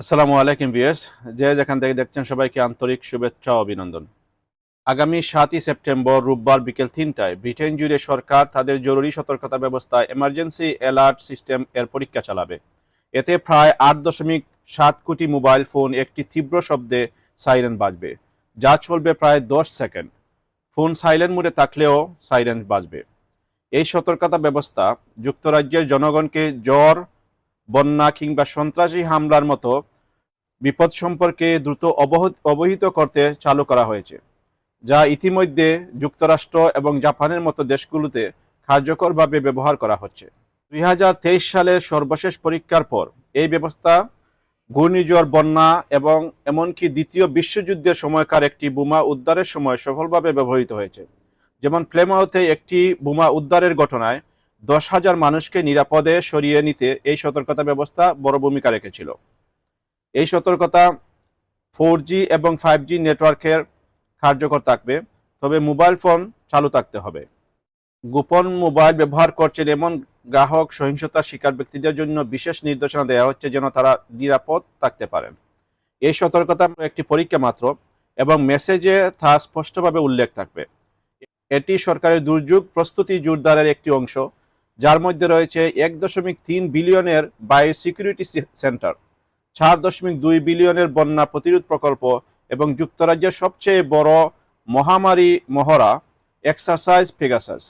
আসসালামু আলাইকুম ভিএস যে যেখান থেকে দেখছেন সবাইকে আন্তরিক শুভেচ্ছা অভিনন্দন। আগামী সাতই সেপ্টেম্বর রোববার বিকেল তিনটায় ব্রিটেন জুড়ে সরকার তাদের জরুরি সতর্কতা ব্যবস্থা এমার্জেন্সি অ্যালার্ট সিস্টেম এর পরীক্ষা চালাবে। এতে প্রায় আট দশমিক সাত কোটি মোবাইল ফোন একটি তীব্র শব্দে সাইরেন বাজবে, যা চলবে প্রায় দশ সেকেন্ড। ফোন সাইলেন্ট মোডে থাকলেও সাইরেন বাজবে। এই সতর্কতা ব্যবস্থা যুক্তরাজ্যের জনগণকে জ্বর বন্যা কিংবা সন্ত্রাসী হামলার মতো বিপদ সম্পর্কে দ্রুত অবহিত করতে চালু করা হয়েছে, যা ইতিমধ্যে যুক্তরাষ্ট্র এবং জাপানের মতো দেশগুলোতে কার্যকরভাবে ব্যবহার করা হচ্ছে। দুই হাজার তেইশ সালের সর্বশেষ পরীক্ষার পর এই ব্যবস্থা ঘূর্ণিঝড়, বন্যা এবং এমনকি দ্বিতীয় বিশ্বযুদ্ধের সময়কার একটি বোমা উদ্ধারের সময় সফলভাবে ব্যবহৃত হয়েছে। যেমন প্লেমাউথে একটি বোমা উদ্ধারের ঘটনায় দশ হাজার মানুষকে নিরাপদে সরিয়ে নিতে এই সতর্কতা ব্যবস্থা বড় ভূমিকা রেখেছিল। এই সতর্কতা ফোর এবং ফাইভ জি নেটওয়ার্কের কার্যকর থাকবে, তবে মোবাইল ফোন চালু থাকতে হবে। গোপন মোবাইল ব্যবহার করছেন এমন গ্রাহক সহিংসতার শিকার ব্যক্তিদের জন্য বিশেষ নির্দেশনা দেওয়া হচ্ছে যেন তারা নিরাপদ থাকতে পারেন। এই সতর্কতা একটি পরীক্ষা মাত্র এবং মেসেজে তা স্পষ্টভাবে উল্লেখ থাকবে। এটি সরকারের দুর্যোগ প্রস্তুতি জোরদারের একটি অংশ। যার মধ্যে রয়েছে এক দশমিক তিন বিলিয়নের বায়ো সিকিউরিটি সেন্টার, চার দশমিক দুই বিলিয়নের বন্যা প্রতিরোধ প্রকল্প এবং যুক্তরাজ্যের সবচেয়ে বড় মহামারী মহড়া এক্সারসাইজ পেগাসাস।